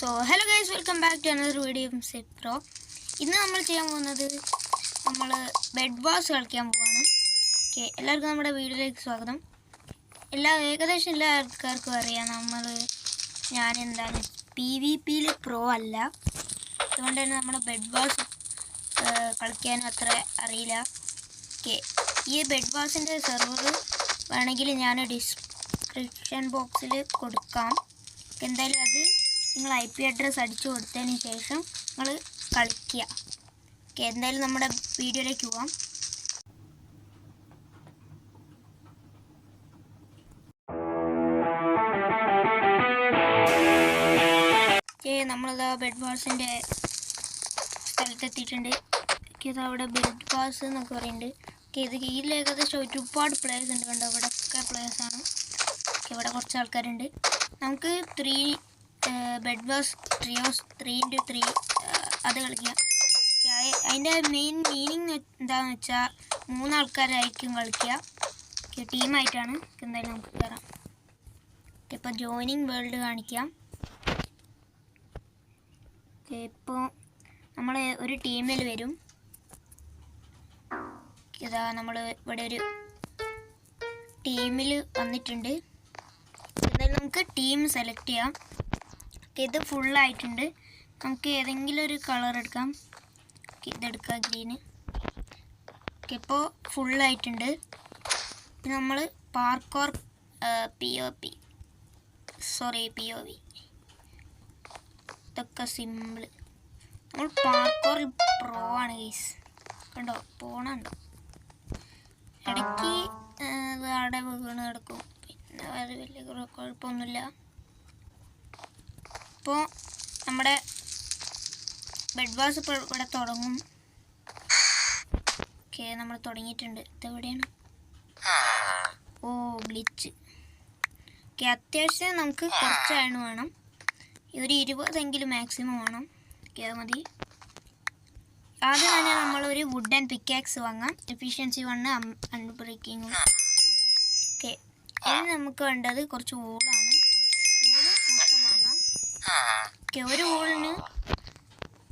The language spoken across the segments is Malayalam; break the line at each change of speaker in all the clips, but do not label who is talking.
So hello guys welcome back to another video set pro ഇന്ന് നമ്മൾ ചെയ്യാൻ പോകുന്നത് നമ്മൾ ബെഡ് ബാസ് കളിക്കാൻ പോവാണ്. ഓക്കെ എല്ലാവർക്കും നമ്മുടെ വീഡിയോയിലേക്ക് സ്വാഗതം. എല്ലാ ഏകദേശം എല്ലാ ആൾക്കാർക്കും അറിയാം നമ്മൾ ഞാൻ എന്താണ് പി വി പിയിൽ പ്രോ അല്ല. അതുകൊണ്ട് തന്നെ നമ്മൾ ബെഡ് ബാസ് കളിക്കാനും അത്ര അറിയില്ല. ഓക്കെ ഈ ബെഡ് ബാസിന്റെ സെർവർ വേണമെങ്കിൽ ഞാൻ ഡിസ്ക്രിപ്ഷൻ ബോക്സിൽ കൊടുക്കാം. എന്തായാലും അത് നിങ്ങൾ ഐ പി അഡ്രസ്സ് അടിച്ചു കൊടുത്തതിന് ശേഷം നിങ്ങൾ കളിക്കുക. ഓക്കെ എന്തായാലും നമ്മുടെ വീഡിയോയിലേക്ക് പോവാം. നമ്മളിതാ ബെഡ് ബാസിന്റെ സ്ഥലത്തെത്തിയിട്ടുണ്ട്. ഓക്കെ ഇത് അവിടെ ബെഡ് ബോസ് എന്നൊക്കെ പറയുന്നുണ്ട്. ഓക്കെ ഇത് ഇതിൽ ഏകദേശം ഒരുപാട് പ്ലേയേഴ്സ് ഉണ്ട് കണ്ടോ? ഇവിടെ ഒക്കെ പ്ലേയേഴ്സാണ് ഇവിടെ കുറച്ച് ആൾക്കാരുണ്ട്. നമുക്ക് ത്രീ ബെഡ് വാസ് ത്രീ ഓസ് ത്രീ ഇന്റു ത്രീ അത് കളിക്കുക. അതിന്റെ മെയിൻ മീനിങ് എന്താണെന്ന് വെച്ചാൽ മൂന്നാൾക്കാരായിരിക്കും കളിക്കുക. ടീമായിട്ടാണ് എന്തായാലും നമുക്ക് കയറാം ഇപ്പോൾ ജോയിനിങ് വേൾഡ് കാണിക്കാം. ഇപ്പോൾ നമ്മൾ ഒരു ടീമിൽ വരും. ഇതാ നമ്മൾ ഇവിടെ ഒരു ടീമിൽ വന്നിട്ടുണ്ട്. എന്തായാലും നമുക്ക് ടീം സെലക്ട് ചെയ്യാം. ഇത് ഫുള്ളായിട്ടുണ്ട് നമുക്ക് ഏതെങ്കിലും ഒരു കളർ എടുക്കാം. ഇതെടുക്കാം ഗ്രീന് ഓക്കെ ഇപ്പോൾ ഫുള്ളായിട്ടുണ്ട് ഇപ്പം നമ്മൾ parkour P O P sorry P O V ഇതൊക്കെ സിമ്പിൾ നമ്മൾ പാർക്കോർ പ്രോ ആണ് ഗൈസ് കണ്ടോ? പോണുണ്ടോ ഇടയ്ക്ക് അവിടെ വീണ് കിടക്കും. പിന്നെ വേറെ വലിയ കുഴ- കുഴപ്പമൊന്നുമില്ല. ഇപ്പോൾ നമ്മുടെ ബെഡ് വാസ് ഇപ്പോൾ ഇവിടെ തുടങ്ങും. ഓക്കെ നമ്മൾ തുടങ്ങിയിട്ടുണ്ട്. ഇതെവിടെയാണ് ഓ ബ്ലിച്ച് ഓക്കെ അത്യാവശ്യം നമുക്ക് കുറച്ച് വേണം. ഒരു ഇരുപതെങ്കിലും മാക്സിമം വേണം. ഓക്കെ അത് മതി. ആദ്യം തന്നെ നമ്മളൊരു വുഡൻ പിക്കാക്സ് വാങ്ങാം. എഫിഷ്യൻസി വണ്ണ് അൺബ്രേക്കിങ്ങും ഓക്കെ ഇനി നമുക്ക് വേണ്ടത് കുറച്ച് വൂളാണ് ഒരു വൂളിന്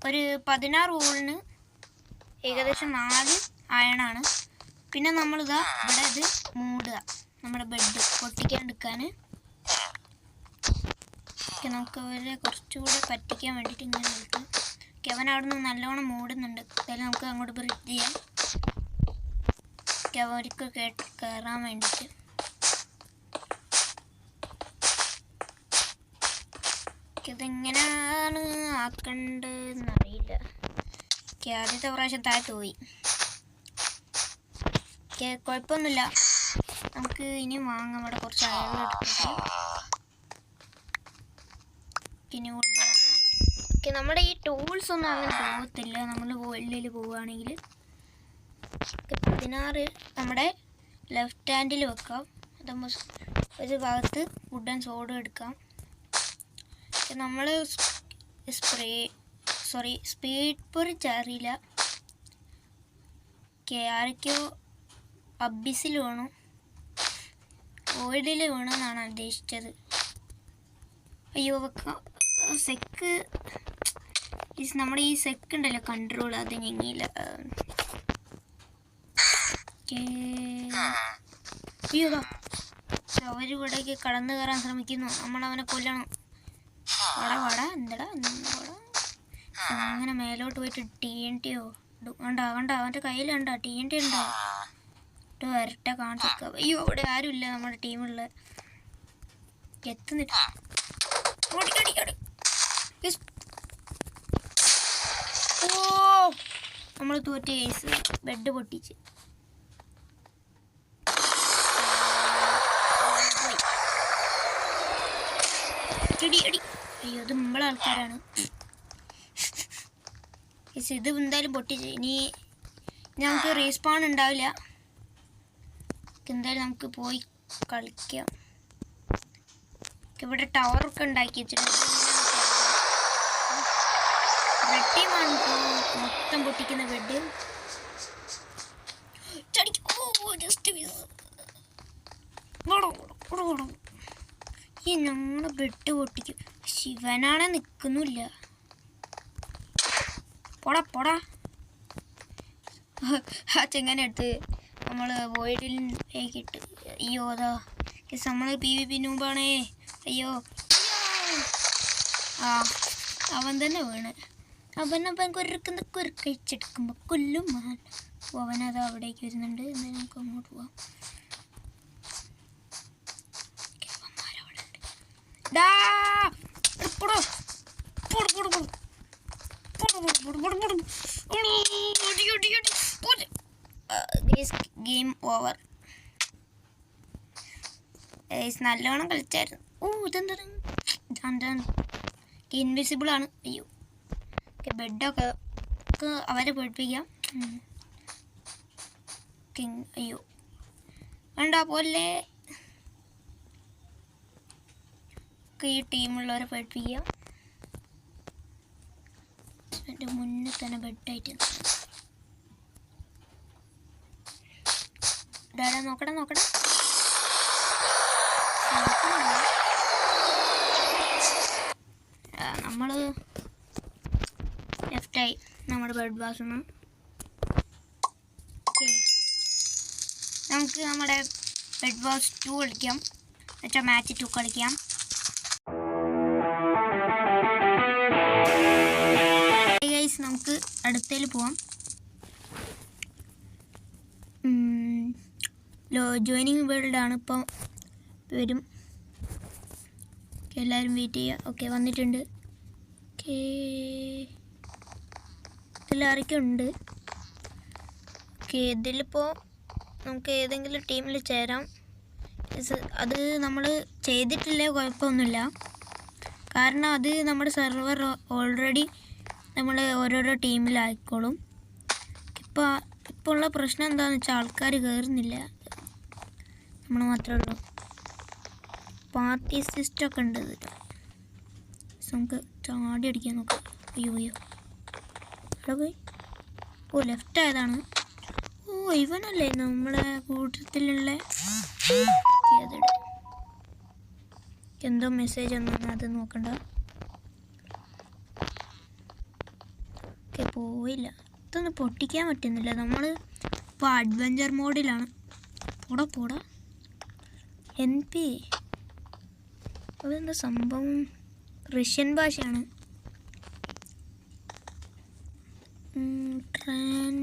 ഒരു പതിനാറ് വൂളിന് ഏകദേശം നാല് അയണാണ്. പിന്നെ നമ്മളിതാ ഇവിടെ ഇത് മൂടുക. നമ്മുടെ ബെഡ് പൊട്ടിക്കാണ്ടിരിക്കാൻ ഓക്കെ നമുക്ക് അവരെ കുറച്ചുകൂടെ പറ്റിക്കാൻ വേണ്ടിയിട്ട് ഇങ്ങനെ നോക്കാം ഓക്കെ അവൻ അവിടെ നിന്ന് നല്ലോണം മൂടുന്നുണ്ട്. എന്തായാലും നമുക്ക് അങ്ങോട്ട് ബ്രിഡ് ചെയ്യാം. ഓക്കെ അവർക്ക് കേട്ട് കയറാൻ വേണ്ടിയിട്ട്. ഓക്കെ ഇതെങ്ങനെയാണ് ആക്കേണ്ടതെന്ന് അറിയില്ല. ഓക്കെ ആദ്യത്തെ പ്രാവശ്യം താഴത്ത് പോയി. ഓക്കെ കുഴപ്പമൊന്നുമില്ല. നമുക്ക് ഇനി വാങ്ങാം. ഇവിടെ കുറച്ച് അയവ് പിന്നെ ഓക്കെ നമ്മുടെ ഈ ടൂൾസ് ഒന്നും അങ്ങനെ പോകത്തില്ല. നമ്മൾ വെള്ളിൽ പോവുകയാണെങ്കിൽ പതിനാറ് നമ്മുടെ ലെഫ്റ്റ് ഹാൻഡിൽ വെക്കാം. അതാകുമ്പോൾ ഒരു ഭാഗത്ത് വുഡൻ സോഡ് എടുക്കാം. നമ്മൾ സ്പ്രേ സോറി സ്പീഡ് പൊറിച്ച് അറിയില്ല ഓക്കെ ആരൊക്കെയോ അബിസിൽ വേണം. വീണു എന്നാണ് ഉദ്ദേശിച്ചത്. അയ്യോ സെക്ക് ഈസ് നമ്മുടെ ഈ സെക്ക് ഉണ്ടല്ലോ കൺട്രോൾ അത് ഞെങ്ങിയില്ല. അയ്യോ അവർ ഇവിടേക്ക് കടന്നു കയറാൻ ശ്രമിക്കുന്നു. നമ്മൾ അവനെ കൊല്ലണം. വട വട എന്തടാ എന്താടാ? അങ്ങനെ മേലോട്ട് പോയിട്ട് ടി എൻ ടിയോ കണ്ട കണ്ട? അവന്റെ കയ്യിൽ കണ്ട? ടി എൻ ടി ഉണ്ടോ? ഇട്ട് വരട്ടെ കാണിച്ചേക്കാം. അയ്യോ അവിടെ ആരുമില്ല നമ്മുടെ ടീമുള്ള. Yes. ഓ നമ്മൾ തോറ്റ കേസ് ബെഡ് പൊട്ടിച്ച് എടി എടി അയ്യോ അത് നമ്മളെ ആൾക്കാരാണ്. ഇത് എന്തായാലും പൊട്ടിച്ച്. ഇനി ഞങ്ങൾക്ക് റീസ്പോൺ ഉണ്ടാവില്ല. എന്തായാലും നമുക്ക് പോയി കളിക്കാം. ഇവിടെ ടവറൊക്കെ ഉണ്ടാക്കി വെച്ചിട്ടുണ്ട്. മൊത്തം പൊട്ടിക്കുന്ന ബെഡ് ജസ്റ്റ് ഈ ഞങ്ങളുടെ ബെഡ് പൊട്ടിക്കും. ശിവനാണെ നിൽക്കുന്നില്ല പോടാ പോടാ. ആ ചെങ്ങനെ എടുത്ത് നമ്മൾ വോയിഡിലേക്ക് ഇട്ട്. അയ്യോ അതാ. നമ്മൾ പി വി പി അയ്യോ. ആ അവൻ തന്നെ വീണ്. അവൻ അവൻ കുരുക്കുന്ന കുരുക്കഴിച്ചെടുക്കുമ്പോൾ കൊല്ലും മാൻ അവൻ അവനത് അവിടേക്ക് വരുന്നുണ്ട്. എന്തായാലും നമുക്ക് അങ്ങോട്ട് പോവാം. ഡാ! ഗെയിം ഓവർ നല്ലോണം കളിച്ചായിരുന്നു. ഓ ഇതെന്താണ് ഇൻവിസിബിൾ ആണ്. അയ്യോ. ബെഡൊക്കെ അവരെ. കിങ് അയ്യോ. വേണ്ട പോലെ ഒക്കെ ഈ ടീമുള്ളവരെ പേടിപ്പിക്കാം എന്റെ മുന്നേ തന്നെ ബെഡായിട്ട് നോക്കട നോക്കട. നോക്കുന്നില്ല. ആ, നമ്മൾ ലെഫ്റ്റായി നമ്മുടെ ബെഡ് ബാസ് നിന്ന് നമുക്ക് നമ്മുടെ ബെഡ് ബാസ് ടു കളിക്കാം. എന്നുവെച്ചാൽ മാച്ച് ടു കളിക്കാം. അടുത്തേൽ പോവാം. ലോ ജോയിനിങ് വേൾഡ് ആണ് ഇപ്പോൾ വരും. എല്ലാവരും വെയിറ്റ് ചെയ്യുക ഓക്കെ വന്നിട്ടുണ്ട്. ഓക്കേ ഉണ്ട്. ആരൊക്കെയുണ്ട് ഓക്കെ ഇതിലിപ്പോൾ നമുക്ക് ഏതെങ്കിലും ടീമിൽ ചേരാം. അത് നമ്മൾ ചെയ്തിട്ടില്ല കുഴപ്പമൊന്നുമില്ല. കാരണം അത് നമ്മുടെ സെർവർ ഓൾറെഡി നമ്മൾ ഓരോരോ ടീമിലായിക്കോളും. ഇപ്പോൾ ഇപ്പോൾ ഉള്ള പ്രശ്നം എന്താണെന്ന് വെച്ചാൽ ആൾക്കാർ കയറുന്നില്ല നമ്മൾ മാത്രമേ ഉള്ളൂ. പാർട്ടി സിസ്റ്റം ഒക്കെ ഉണ്ട് ഇതിൽ നമുക്ക് ചാടി അടിക്കാൻ നോക്കാം. അയ്യോ അയ്യോ. അവിടെ പോയി. ഓ ലെഫ്റ്റ് ആയതാണ്. ഓ ഇവനല്ലേ നമ്മളെ കൂട്ടത്തിലുള്ള. എന്തോ മെസ്സേജ് ഒന്നും അത് നോക്കണ്ട. പോയില്ല. ഇതൊന്നും പൊട്ടിക്കാൻ പറ്റുന്നില്ല. നമ്മൾ ഇപ്പോൾ അഡ്വഞ്ചർ മോഡിലാണ് പോടാ പോടാ. എൻ പി അതെന്താ സംഭവം? റഷ്യൻ ഭാഷയാണ്. Tran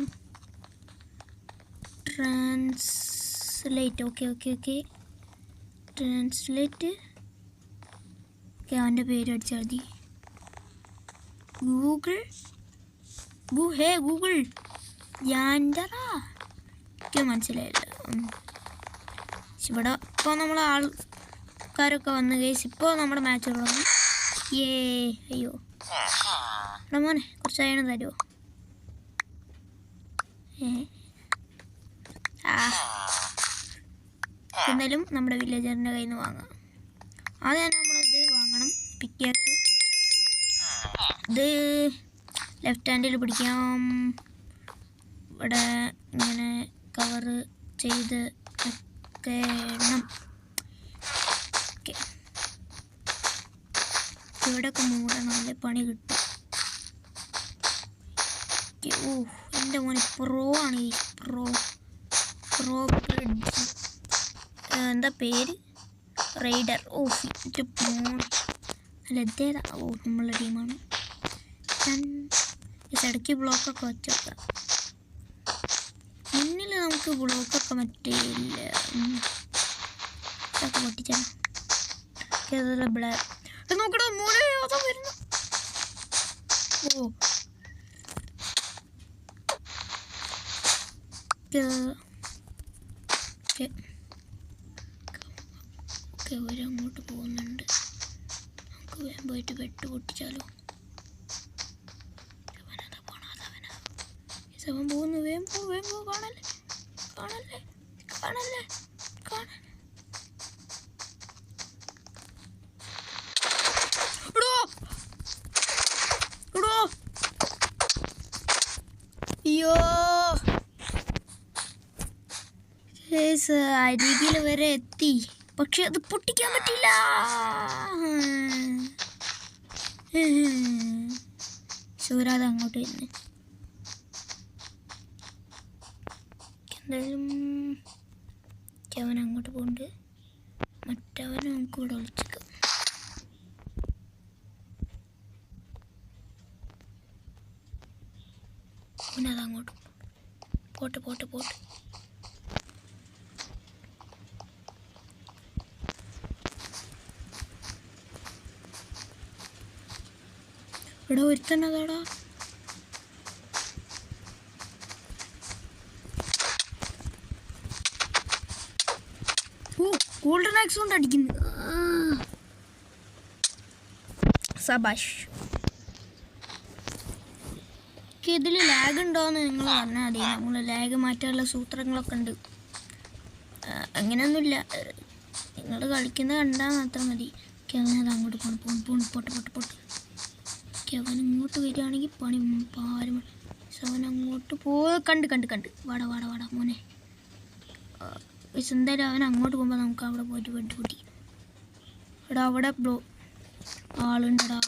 translate. Okay okay okay. Translate. Okay അവന്റെ പേര് അടിച്ചാൽ മതി. Google hey Google. എനിക്ക് മനസ്സിലായില്ല. ഇവിടെ ഇപ്പോൾ നമ്മൾ ആൾക്കാരൊക്കെ വന്ന് കേസ് ഇപ്പോൾ നമ്മുടെ മാച്ച് തുടങ്ങി ഏ അയ്യോ. എടാ മോനെ കുറച്ച് അയണം തരുമോ ഏ. ആ. എന്നാലും നമ്മുടെ വില്ലേജറിന്റെ കയ്യിൽ നിന്ന് വാങ്ങാം. ആദ്യം തന്നെ നമ്മളിത് വാങ്ങണം. പിക്കാക്ക് ഇത് ലെഫ്റ്റ് ഹാൻഡിൽ പിടിക്കാം. ഇവിടെ ഇങ്ങനെ കവർ ചെയ്ത് വെക്കണം ഓക്കെ. ഇവിടെയൊക്കെ മൂടണം നല്ല പണി കിട്ടും. ഓ എന്റെ മോൻ പ്രോ ആണ് ഈ പ്രോ പ്രോ എന്താ പേര്? റൈഡർ ഓ എന്റെ മോൻ. അല്ല ഇതേതാ? ഓ നമ്മളെ ടീമാണ് ഇടയ്ക്ക് ബ്ലോക്കൊക്കെ വെച്ചേക്കാം. മുന്നിൽ നമുക്ക് ബ്ലോക്കൊക്കെ മറ്റേ. ഇതൊക്കെ വരുന്നു. ഓ. പോകുന്നുണ്ട്. നമുക്ക് പോയിട്ട് വെട്ട് പൊട്ടിച്ചാലോ അവനതാ പോണ അതവനാ അവൻ പോകുന്നു. വേഗം പോ വേഗം പോ. കാണല്ലേ? കാണല്ലേ? കാണല്ലേ? കേസ് അരികിൽ വരെ എത്തി. പക്ഷെ അത് പൊട്ടിക്കാൻ പറ്റില്ല ശൂരാത അങ്ങോട്ട് വരുന്നു എന്തായാലും അവൻ അങ്ങോട്ട് പോകുന്നുണ്ട് മറ്റവൻ നമുക്ക് ഇവിടെ വിളിച്ചേക്കാം പിന്നെ അങ്ങോട്ട് പോട്ടെ പോട്ടെ. പോട്ടെ ഇവിടെ ഒരുത്തന്നതാടാ ഓ ഗോൾഡൻ ആക്സ് കൊണ്ട് അടിക്കുന്നു. സബാഷ്. ഇതിൽ ലാഗ് ഉണ്ടോന്ന് നിങ്ങൾ പറഞ്ഞാൽ മതി. നമ്മൾ ലാഗ് മാറ്റാനുള്ള സൂത്രങ്ങളൊക്കെ ഉണ്ട്. അങ്ങനെയൊന്നുമില്ല. നിങ്ങൾ കളിക്കുന്നത് കണ്ടാൽ മാത്രം മതി. അവനത് അങ്ങോട്ട് പോകണം പോണം പൊട്ട് പൊട്ട് പോട്ടെ. ഇങ്ങോട്ട് വരികയാണെങ്കിൽ പണി പാരും. അവൻ അങ്ങോട്ട് പോ കണ്ട് കണ്ട് കണ്ട്. വാടാ വാടാ വാടാ മോനെ. പക്ഷെ എന്തായാലും അവൻ അങ്ങോട്ട് പോകുമ്പോൾ നമുക്ക് അവിടെ പോയിട്ട് വെട്ടി പൊട്ടി എടാ അവിടെ ബ്ലോ ആളുണ്ടടാ.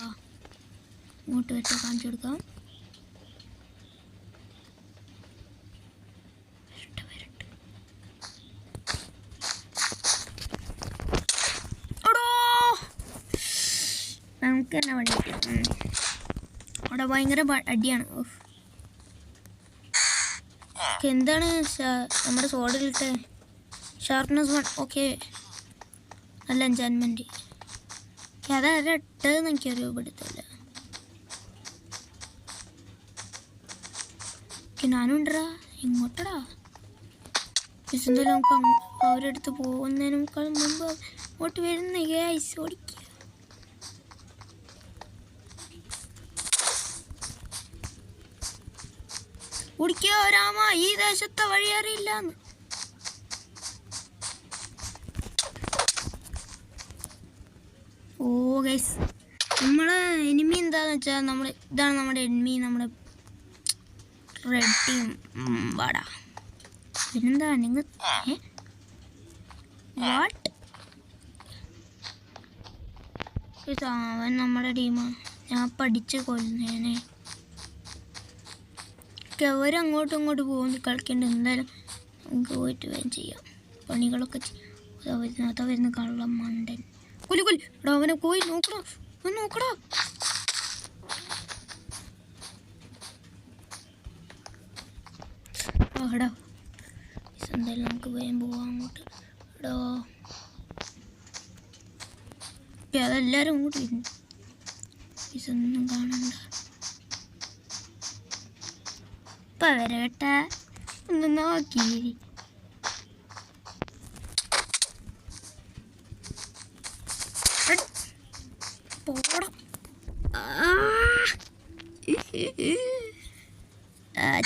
ഇങ്ങോട്ട് വെച്ച കാണിച്ചു കൊടുക്കാം. നമുക്ക് തന്നെ വഴി. അവിടെ ഭയങ്കര അടിയാണ്. എന്താണ് നമ്മുടെ സോഡിലിട്ടെ ഷാർപ്നെസ് വൺ ഓക്കെ. നല്ല എൻജോയ്മെന്റ് അതായത് ഇട്ടതെന്ന് എനിക്കറിയോ ഇവിടുത്തല്ല ഞാനും ഉണ്ടടാ ഇങ്ങോട്ടടാ എന്തായാലും നമുക്ക് അവരുടെ അടുത്ത് പോകുന്നതിനേക്കാൾ മുമ്പ് അങ്ങോട്ട് വരുന്ന. ഐസ് ഓടിക്കുക ഓടിക്കോ രാമ. ഈ ദേശത്തെ വഴി അറിയില്ലാന്ന് ഓ ഗൈസ് നമ്മളെ എനിമി എന്താന്ന് വെച്ചാൽ നമ്മൾ ഇതാണ് നമ്മുടെ എനിമി നമ്മുടെ റെഡ് ടീം വാടാ. പിന്നെന്താ നിങ്ങൾ വാട്ട് അവൻ നമ്മുടെ ടീമാണ് ഞാൻ പഠിച്ച് കൊല്ലുന്നേനെ. അവരങ്ങോട്ടും ഇങ്ങോട്ടും പോകുന്നു കളിക്കേണ്ട എന്തായാലും നമുക്ക് പോയിട്ട് വേഗം ചെയ്യാം. പണികളൊക്കെ ചെയ്യാം. വരുന്ന വരുന്ന കള്ളം മണ്ടൻ. കുലി കുലി. എടാ അവനെ പോയി നോക്കടാ. അവൻ നോക്കടാ. എടാ. എന്തായാലും നമുക്ക് വേഗം പോവാം അങ്ങോട്ട്. എടോ. അതെല്ലാവരും അങ്ങോട്ട് വരുന്നു മിസ് കാണണ്ട. ഇപ്പൊ വരട്ടെ. ഒന്ന് നോക്കി പോണം ആ. ആ,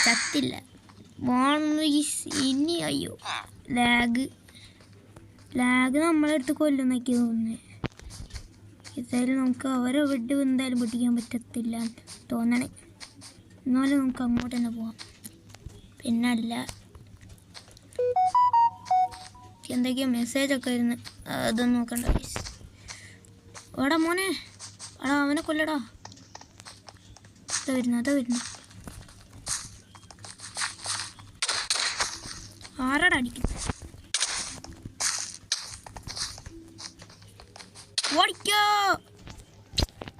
ചത്തില്ല. ഇനി അയ്യോ ലാഗ് ലാഗ് നമ്മളെടുത്ത് കൊല്ലുന്നൊക്കെ തോന്നുന്നു. എന്തായാലും നമുക്ക് അവരെ വിട്ട് എന്തായാലും പൊട്ടിക്കാൻ പറ്റത്തില്ല തോന്നണേ. എന്നാലും നമുക്ക് അങ്ങോട്ട് തന്നെ പോവാം. പിന്നല്ല എന്തൊക്കെയോ മെസ്സേജൊക്കെ ഇരുന്ന് അതൊന്നും നോക്കണ്ട. എടാ മോനെ. എടാ അവനെ കൊല്ലടാ. അതാ വരുന്നു അതാ വരുന്നു ആരടാ അടിക്കുന്നു? ഓടിക്കോ.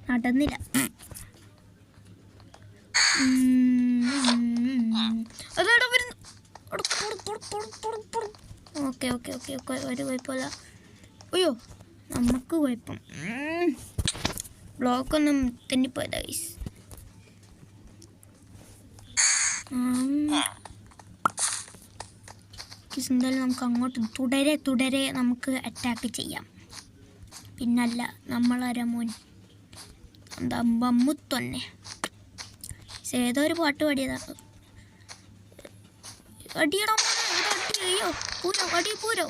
നടന്നില്ല. അതെടാ വരുന്നു. Okay okay okay okay. ഒരു കുഴപ്പമില്ല. അയ്യോ നമുക്ക് കുഴപ്പം. ബ്ലോക്കൊന്നും തെന്നിപ്പോയതാ ഗൈസ് എന്തായാലും നമുക്ക് അങ്ങോട്ട് തുടരെ തുടരെ നമുക്ക് അറ്റാക്ക് ചെയ്യാം. പിന്നല്ല നമ്മളാരാ മോൻ എന്താ ബമ്മുത്തൊന്നെ ഏതോ ഒരു പാട്ട് പാടിയതാ. അടിയടോ പൂരോ അടി പൂരോ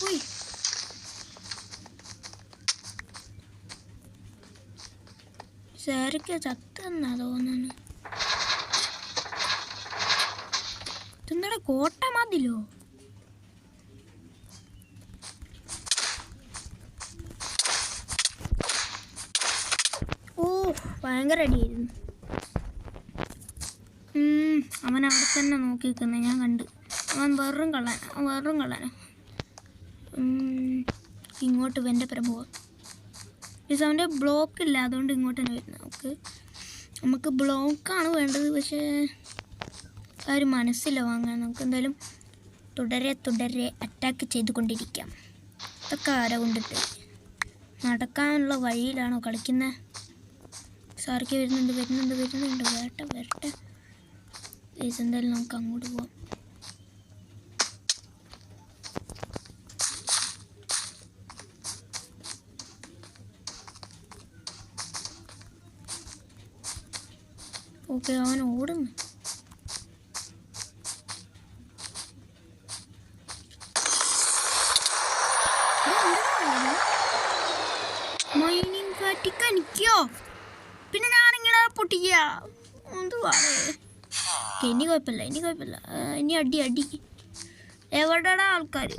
പോയി. ശരിക്കും ചത്തെന്നാ തോന്നുന്നു. ഇതെന്താടാ കോട്ട മതിലോ? ഭയങ്കര അടിയായിരുന്നു. അവൻ അവിടെ തന്നെ നോക്കി നിൽക്കുന്നത് ഞാൻ കണ്ട്. അവൻ വെറും കള്ളാൻ വെറും കള്ളാന ഇങ്ങോട്ട് എന്റെ പുറം പോവാം പക്ഷെ അവന്റെ ബ്ലോക്ക് ഇല്ല അതുകൊണ്ട് ഇങ്ങോട്ട് തന്നെ വരുന്നത്. നമുക്ക് നമുക്ക് ബ്ലോക്കാണ് വേണ്ടത് പക്ഷേ ആ ഒരു മനസ്സില്ല വാങ്ങാൻ നമുക്ക് എന്തായാലും തുടരെ തുടരെ അറ്റാക്ക് ചെയ്തുകൊണ്ടിരിക്കാം. ഇതൊക്കെ ആരെ കൊണ്ടിട്ട്? നടക്കാനുള്ള വഴിയിലാണോ കളിക്കുന്നത് സാർക്ക് വരുന്നുണ്ട് വരുന്നുണ്ട് വരുന്നുണ്ട്. വരട്ടെ വരട്ടെ. പ്ലീസ് എന്തായാലും നമുക്ക് അങ്ങോട്ട് പോവാം. ഓക്കെ അവൻ ഓടുന്നു. ഇനി കുഴപ്പമില്ല ഇനി കുഴപ്പമില്ല. ഇനി അടി അടി. എവിടെയാണ് ആൾക്കാർ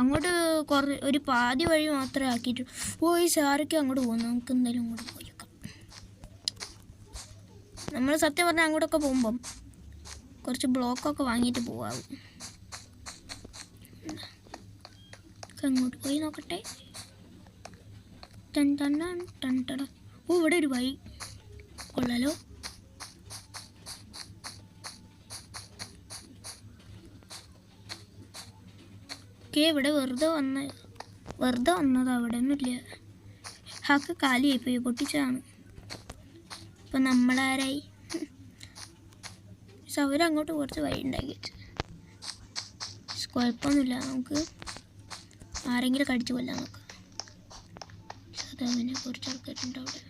അങ്ങോട്ട് കുറേ ഒരു പാതി വഴി മാത്രമേ ആക്കിയിട്ട് ഓ ഈ സാറൊക്കെ അങ്ങോട്ട് പോകുന്നു. നമുക്ക് എന്തായാലും അങ്ങോട്ട് പോയേക്കാം. നമ്മൾ സത്യം പറഞ്ഞാൽ അങ്ങോട്ടൊക്കെ പോകുമ്പം കുറച്ച് ബ്ലോക്കൊക്കെ വാങ്ങിയിട്ട് ഒക്കെ അങ്ങോട്ട് പോയി നോക്കട്ടെ. ടൻ ടൻ ടൻ ടട. ഓ ഇവിടെ ഒരു വഴി കൊള്ളാലോ. ഓക്കെ ഇവിടെ വെറുതെ വന്ന വെറുതെ വന്നത് അവിടെ ഒന്നുമില്ല ഹാക്ക് കാലിയായി പോയി പൊട്ടിച്ചതാണ്. ഇപ്പം നമ്മളാരായി? അവരങ്ങോട്ട് കുറച്ച് വഴി ഉണ്ടാക്കി വെച്ചു പക്ഷെ കുഴപ്പമൊന്നുമില്ല നമുക്ക് ആരെങ്കിലും കടിച്ചു കൊല്ലാം നോക്കാം സദാവിനെ കുറച്ച് ആൾക്കാരുണ്ട് അവിടെ.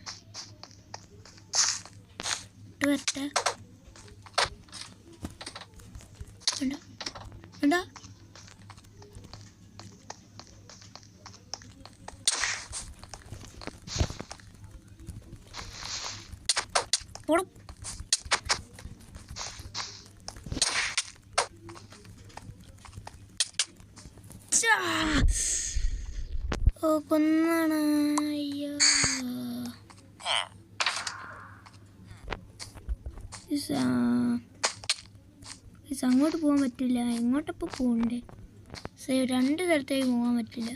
വരട്ടെ. ഉണ്ടോ വേണ്ട പോടും ഛാ. ഓ കൊന്നാണ് അങ്ങോട്ട് പോകാൻ പറ്റില്ല. എങ്ങോട്ടപ്പോൾ പോകണ്ടേ സേ രണ്ട് തരത്തേക്ക് പോകാൻ പറ്റില്ല.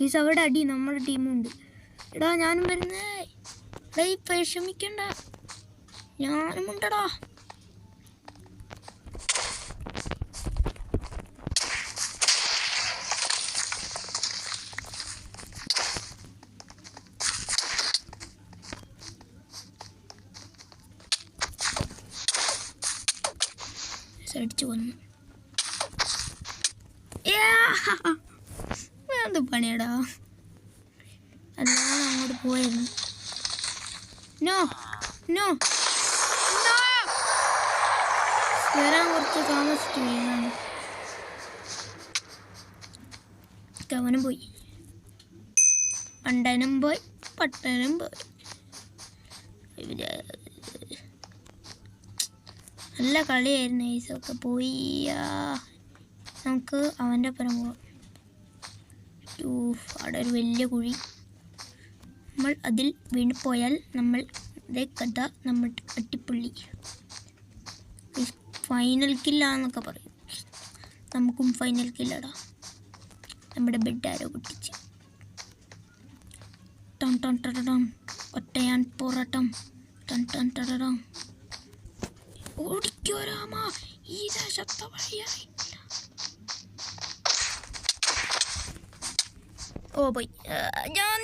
ഈസ് അവിടെ അടി നമ്മുടെ ടീമുണ്ട്. എടാ ഞാനും വരുന്നേ. എടാ ഈ വിഷമിക്കണ്ട ഞാനും ഉണ്ടടാ. അടിച്ചു കൊന്നു. എന്ത് പണിയടാ? അതാണ് അങ്ങോട്ട് പോയത് നോ നോ വരാൻ കുറച്ച് താമസിച്ചു പോയതാണ് അവനും പോയി. പണ്ടനും പോയി പട്ടനും പോയി. ഇവർ നല്ല കളിയായിരുന്നു ഈസൊക്കെ പോയി. നമുക്ക് അവന്റെ ഒപ്പം പോവാം. അവിടെ ഒരു വലിയ കുഴി. നമ്മൾ അതിൽ വീണ് പോയാൽ നമ്മൾ ഇതേ കഥ നമ്മൾ അട്ടിപ്പുള്ളി. ഫൈനൽ കില്ലാന്നൊക്കെ പറയും. നമുക്കും ഫൈനൽ കില്ലടാ നമ്മുടെ ബെഡ് ആരോ പൊട്ടിച്ച്. ടൺ ടൺ ടടടം ഒറ്റയാൻ പോറാട്ടം ടൺ. ടൺ ടടടം ഓടിക്കോ രാമ ഈ ദേശത്തെ വഴിയായി ഓ പോയി ആ, ഞാൻ